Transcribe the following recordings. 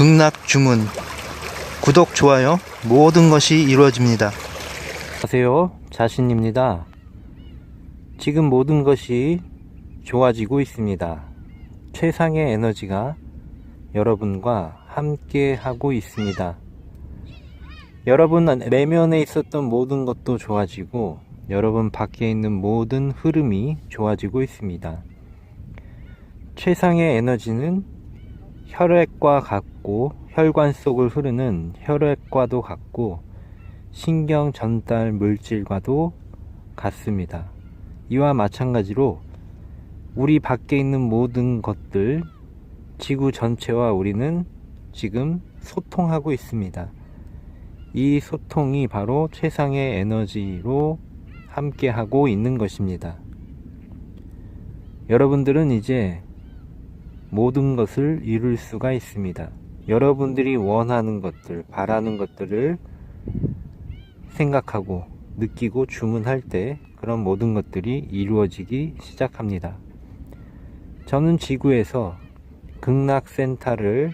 극락 주문 구독 좋아요 모든 것이 이루어집니다. 안녕하세요. 자신입니다. 지금 모든 것이 좋아지고 있습니다. 최상의 에너지가 여러분과 함께 하고 있습니다. 여러분 내면에 있었던 모든 것도 좋아지고 여러분 밖에 있는 모든 흐름이 좋아지고 있습니다. 최상의 에너지는 혈액과 같고 혈관 속을 흐르는 혈액과도 같고 신경 전달 물질과도 같습니다. 이와 마찬가지로 우리 밖에 있는 모든 것들, 지구 전체와 우리는 지금 소통하고 있습니다. 이 소통이 바로 최상의 에너지로 함께하고 있는 것입니다. 여러분들은 이제 모든 것을 이룰 수가 있습니다. 여러분들이 원하는 것들, 바라는 것들을 생각하고 느끼고 주문할 때 그런 모든 것들이 이루어지기 시작합니다. 저는 지구에서 극락센터를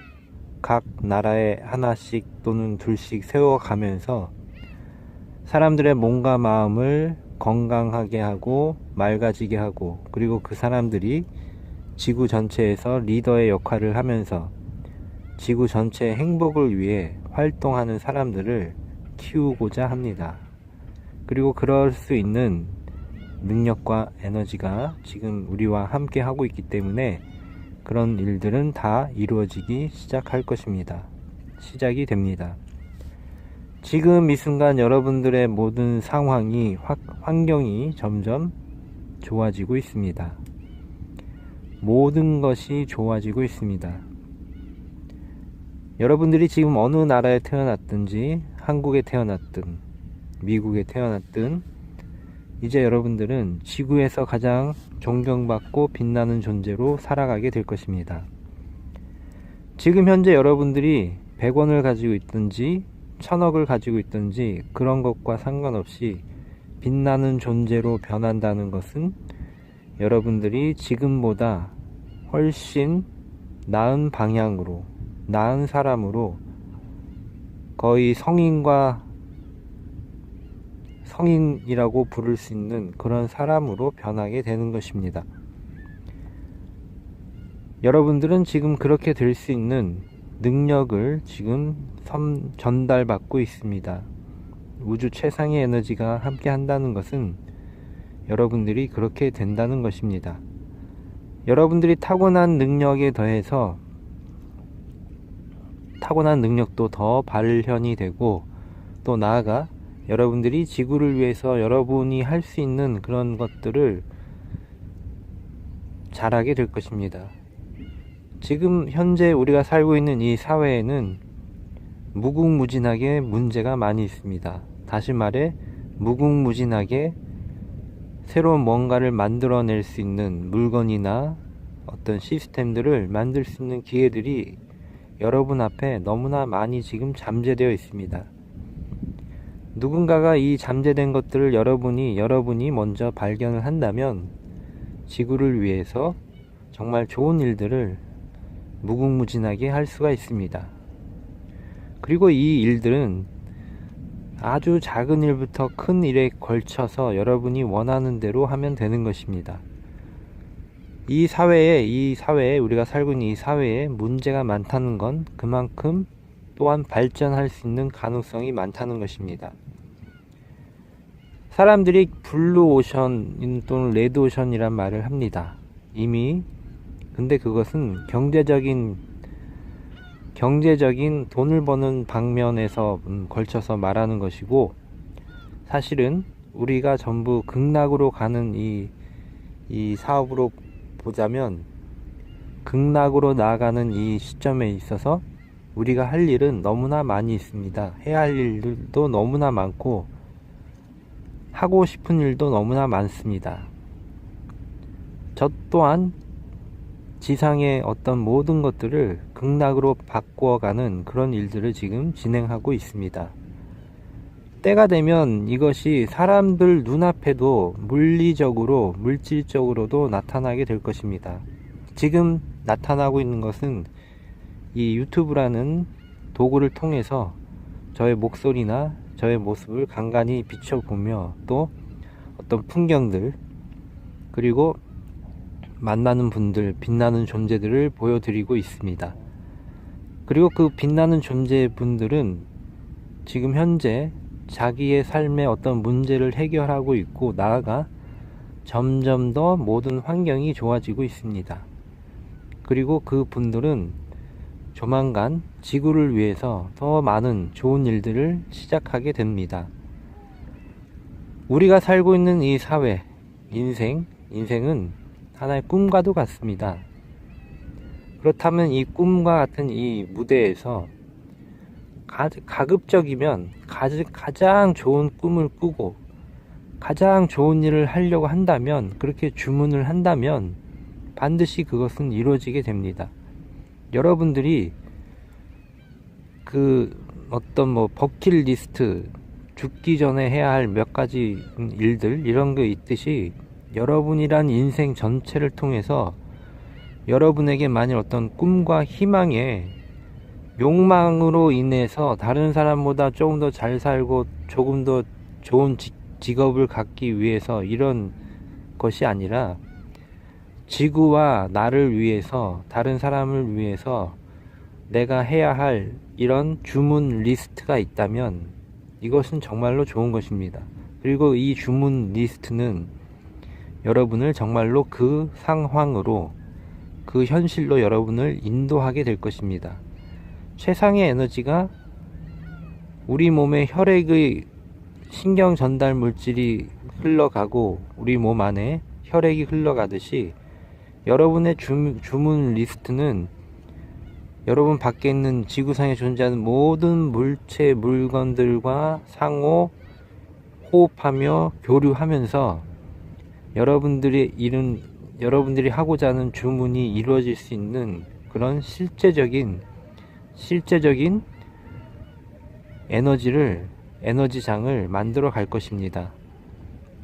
각 나라에 하나씩 또는 둘씩 세워가면서 사람들의 몸과 마음을 건강하게 하고 맑아지게 하고 그리고 그 사람들이 지구 전체에서 리더의 역할을 하면서 지구 전체의 행복을 위해 활동하는 사람들을 키우고자 합니다. 그리고 그럴 수 있는 능력과 에너지가 지금 우리와 함께 하고 있기 때문에 그런 일들은 다 이루어지기 시작할 것입니다. 시작이 됩니다. 지금 이 순간 여러분들의 모든 상황이, 확, 환경이 점점 좋아지고 있습니다. 모든 것이 좋아지고 있습니다. 여러분들이 지금 어느 나라에 태어났든지 한국에 태어났든 미국에 태어났든 이제 여러분들은 지구에서 가장 존경받고 빛나는 존재로 살아가게 될 것입니다. 지금 현재 여러분들이 100원을 가지고 있든지 1000억을 가지고 있든지 그런 것과 상관없이 빛나는 존재로 변한다는 것은 여러분들이 지금보다 훨씬 나은 방향으로, 나은 사람으로 거의 성인과 성인이라고 부를 수 있는 그런 사람으로 변하게 되는 것입니다. 여러분들은 지금 그렇게 될 수 있는 능력을 지금 선, 전달받고 있습니다. 우주 최상의 에너지가 함께 한다는 것은 여러분들이 그렇게 된다는 것입니다. 여러분들이 타고난 능력에 더해서 타고난 능력도 더 발현이 되고 또 나아가 여러분들이 지구를 위해서 여러분이 할 수 있는 그런 것들을 잘하게 될 것입니다. 지금 현재 우리가 살고 있는 이 사회에는 무궁무진하게 문제가 많이 있습니다. 다시 말해 무궁무진하게 새로운 뭔가를 만들어낼 수 있는 물건이나 어떤 시스템들을 만들 수 있는 기회들이 여러분 앞에 너무나 많이 지금 잠재되어 있습니다. 누군가가 이 잠재된 것들을 여러분이 여러분이 먼저 발견을 한다면 지구를 위해서 정말 좋은 일들을 무궁무진하게 할 수가 있습니다. 그리고 이 일들은 아주 작은 일부터 큰 일에 걸쳐서 여러분이 원하는 대로 하면 되는 것입니다. 이 사회에, 이 사회에, 우리가 살고 있는 이 사회에 문제가 많다는 건 그만큼 또한 발전할 수 있는 가능성이 많다는 것입니다. 사람들이 블루 오션 또는 레드 오션이란 말을 합니다. 이미 근데 그것은 경제적인 경제적인 돈을 버는 방면에서 음, 걸쳐서 말하는 것이고 사실은 우리가 전부 극락으로 가는 이, 이 사업으로 보자면 극락으로 나아가는 이 시점에 있어서 우리가 할 일은 너무나 많이 있습니다. 해야 할 일들도 너무나 많고 하고 싶은 일도 너무나 많습니다. 저 또한 지상의 어떤 모든 것들을 극락으로 바꾸어가는 그런 일들을 지금 진행하고 있습니다. 때가 되면 이것이 사람들 눈앞에도 물리적으로, 물질적으로도 나타나게 될 것입니다. 지금 나타나고 있는 것은 이 유튜브라는 도구를 통해서 저의 목소리나 저의 모습을 간간히 비춰보며 또 어떤 풍경들 그리고 만나는 분들 빛나는 존재들을 보여드리고 있습니다. 그리고 그 빛나는 존재 분들은 지금 현재 자기의 삶의 어떤 문제를 해결하고 있고 나아가 점점 더 모든 환경이 좋아지고 있습니다. 그리고 그 분들은 조만간 지구를 위해서 더 많은 좋은 일들을 시작하게 됩니다. 우리가 살고 있는 이 사회, 인생, 인생은 하나의 꿈과도 같습니다. 그렇다면 이 꿈과 같은 이 무대에서 가, 가급적이면 가, 가장 좋은 꿈을 꾸고 가장 좋은 일을 하려고 한다면 그렇게 주문을 한다면 반드시 그것은 이루어지게 됩니다. 여러분들이 그 어떤 뭐 버킷리스트 죽기 전에 해야 할 몇 가지 일들 이런 게 있듯이 여러분이란 인생 전체를 통해서 여러분에게 만일 어떤 꿈과 희망에 욕망으로 인해서 다른 사람보다 조금 더 잘 살고 조금 더 좋은 직, 직업을 갖기 위해서 이런 것이 아니라 지구와 나를 위해서 다른 사람을 위해서 내가 해야 할 이런 주문 리스트가 있다면 이것은 정말로 좋은 것입니다. 그리고 이 주문 리스트는 여러분을 정말로 그 상황으로 그 현실로 여러분을 인도하게 될 것입니다. 최상의 에너지가 우리 몸의 혈액의 신경 전달 물질이 흘러가고 우리 몸 안에 혈액이 흘러가듯이 여러분의 주, 주문 리스트는 여러분 밖에 있는 지구상에 존재하는 모든 물체 물건들과 상호 호흡하며 교류하면서 여러분들이 이룬 여러분들이 하고자 하는 주문이 이루어질 수 있는 그런 실제적인 실제적인 에너지를 에너지장을 만들어 갈 것입니다.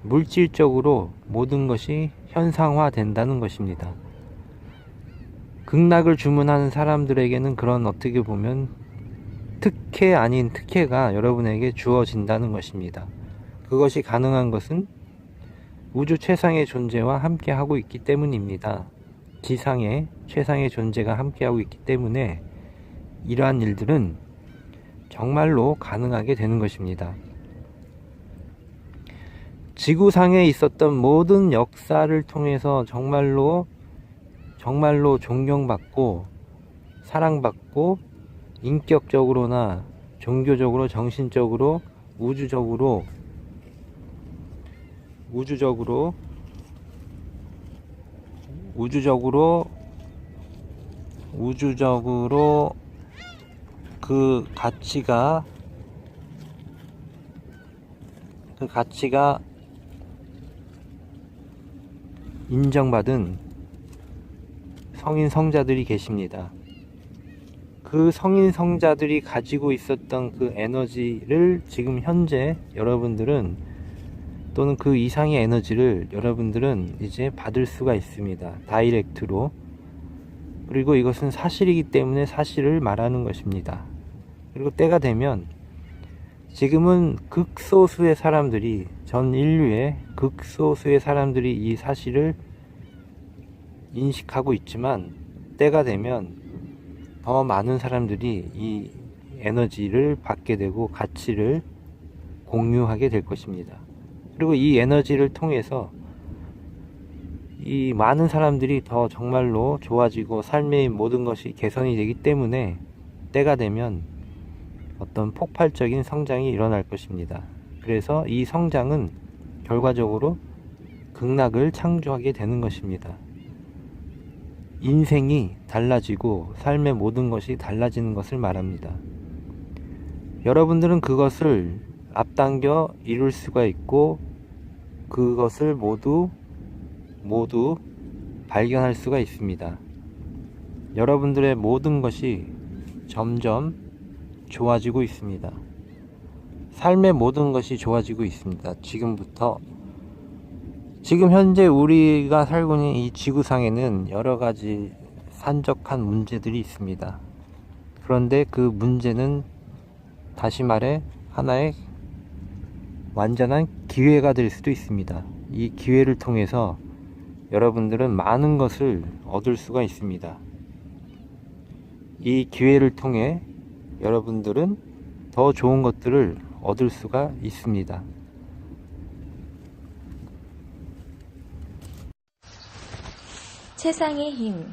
물질적으로 모든 것이 현상화 된다는 것입니다. 극락을 주문하는 사람들에게는 그런 어떻게 보면 특혜 아닌 특혜가 여러분에게 주어진다는 것입니다. 그것이 가능한 것은 우주 최상의 존재와 함께하고 있기 때문입니다. 지상의 최상의 존재가 함께하고 있기 때문에 이러한 일들은 정말로 가능하게 되는 것입니다. 지구상에 있었던 모든 역사를 통해서 정말로 정말로 존경받고 사랑받고 인격적으로나 종교적으로 정신적으로 우주적으로 우주적으로 우주적으로 우주적으로 그 가치가 그 가치가 인정받은 성인 성자들이 계십니다. 그 성인 성자들이 가지고 있었던 그 에너지를 지금 현재 여러분들은 또는 그 이상의 에너지를 여러분들은 이제 받을 수가 있습니다. 다이렉트로. 그리고 이것은 사실이기 때문에 사실을 말하는 것입니다. 그리고 때가 되면 지금은 극소수의 사람들이 전 인류의 극소수의 사람들이 이 사실을 인식하고 있지만 때가 되면 더 많은 사람들이 이 에너지를 받게 되고 가치를 공유하게 될 것입니다. 그리고 이 에너지를 통해서 이 많은 사람들이 더 정말로 좋아지고 삶의 모든 것이 개선이 되기 때문에 때가 되면 어떤 폭발적인 성장이 일어날 것입니다. 그래서 이 성장은 결과적으로 극락을 창조하게 되는 것입니다. 인생이 달라지고 삶의 모든 것이 달라지는 것을 말합니다. 여러분들은 그것을 앞당겨 이룰 수가 있고 그것을 모두 모두 발견할 수가 있습니다. 여러분들의 모든 것이 점점 좋아지고 있습니다. 삶의 모든 것이 좋아지고 있습니다. 지금부터 지금 현재 우리가 살고 있는 이 지구상에는 여러 가지 산적한 문제들이 있습니다. 그런데 그 문제는 다시 말해 하나의 완전한 기회가 될 수도 있습니다. 이 기회를 통해서 여러분들은 많은 것을 얻을 수가 있습니다. 이 기회를 통해 여러분들은 더 좋은 것들을 얻을 수가 있습니다. 최상의 힘.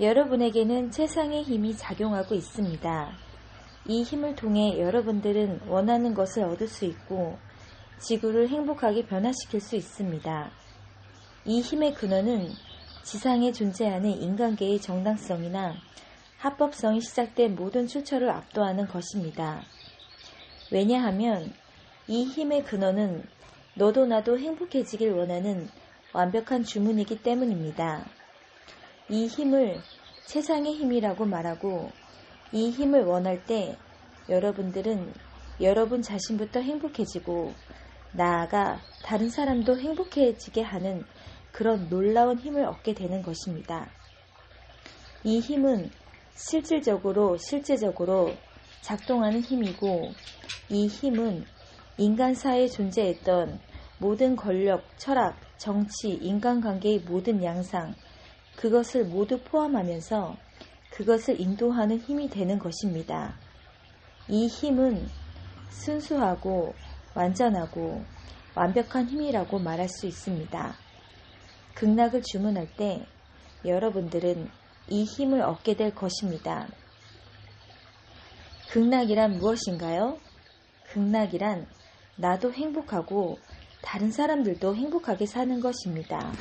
여러분에게는 최상의 힘이 작용하고 있습니다. 이 힘을 통해 여러분들은 원하는 것을 얻을 수 있고 지구를 행복하게 변화시킬 수 있습니다. 이 힘의 근원은 지상에 존재하는 인간계의 정당성이나 합법성이 시작된 모든 출처를 압도하는 것입니다. 왜냐하면 이 힘의 근원은 너도 나도 행복해지길 원하는 완벽한 주문이기 때문입니다. 이 힘을 세상의 힘이라고 말하고 이 힘을 원할 때 여러분들은 여러분 자신부터 행복해지고 나아가 다른 사람도 행복해지게 하는 그런 놀라운 힘을 얻게 되는 것입니다. 이 힘은 실질적으로 실제적으로 작동하는 힘이고 이 힘은 인간사에 존재했던 모든 권력, 철학, 정치, 인간관계의 모든 양상, 그것을 모두 포함하면서 그것을 인도하는 힘이 되는 것입니다. 이 힘은 순수하고 완전하고 완벽한 힘이라고 말할 수 있습니다. 극락을 주문할 때 여러분들은 이 힘을 얻게 될 것입니다. 극락이란 무엇인가요? 극락이란 나도 행복하고 다른 사람들도 행복하게 사는 것입니다.